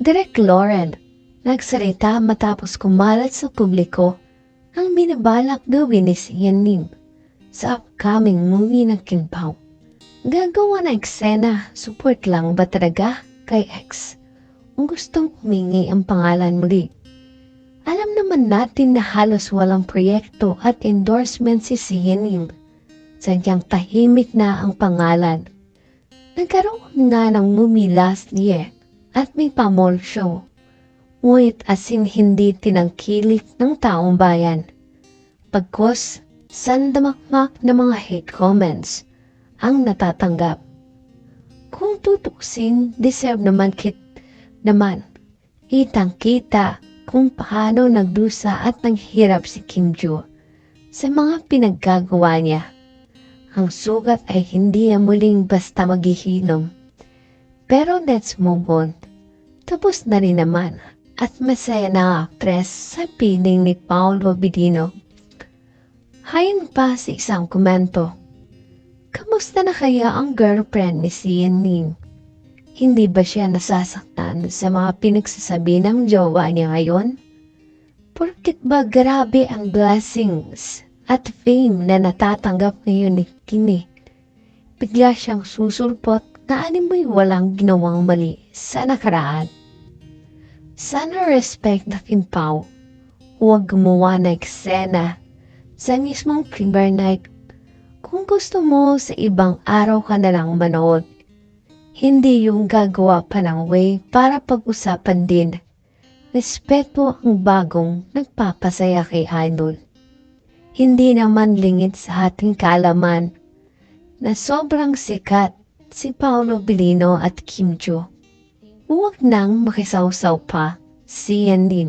Direk Lauren, nagsalita matapos kumalat sa publiko ang binabalak gawin ni Sian Lim sa upcoming movie ng King Pao. Gagawa na eksena, support lang ba talaga kay X? Kung gustong humingi ang pangalan muli. Alam naman natin na halos walang proyekto at endorsement si Sian Lim. Sadyang tahimik na ang pangalan. Nagkaroon nga ng movie last year at may pamol show. Ngunit asin hindi tinangkilik ng taong bayan. Pagkos, sandamakmak na mga hate comments ang natatanggap. Kung tutuksin, deserve naman kit naman. Kitang-kita kung paano nagdusa at naghirap si Kim Joo sa mga pinaggagawa niya. Ang sugat ay hindi muling basta maghihilom. Pero let's move on. Tapos na rin naman at masaya na actress sa piling ni Paolo Bidino. Hayon pa sa isang komento. Kamusta na kaya ang girlfriend ni Sian Lim? Hindi ba siya nasasaktan sa mga pinagsasabi ng jowa niya ngayon? Porkit ba grabe ang blessings at fame na natatanggap ngayon ni Kimi? Bigla siyang susulpot na animoy walang ginawang mali sa nakaraan. Sana respect na Kim Pao. Huwag gumawa na eksena sa mismong premiere night. Kung gusto mo sa ibang araw ka na lang manood, hindi yung gagawa pa ng way para pag-usapan din. Respeto ang bagong nagpapasaya kay Idol. Hindi naman lingit sa ating kaalaman na sobrang sikat si Paolo Bilino at Kim Joo. Huwag nang makisawsaw pa din.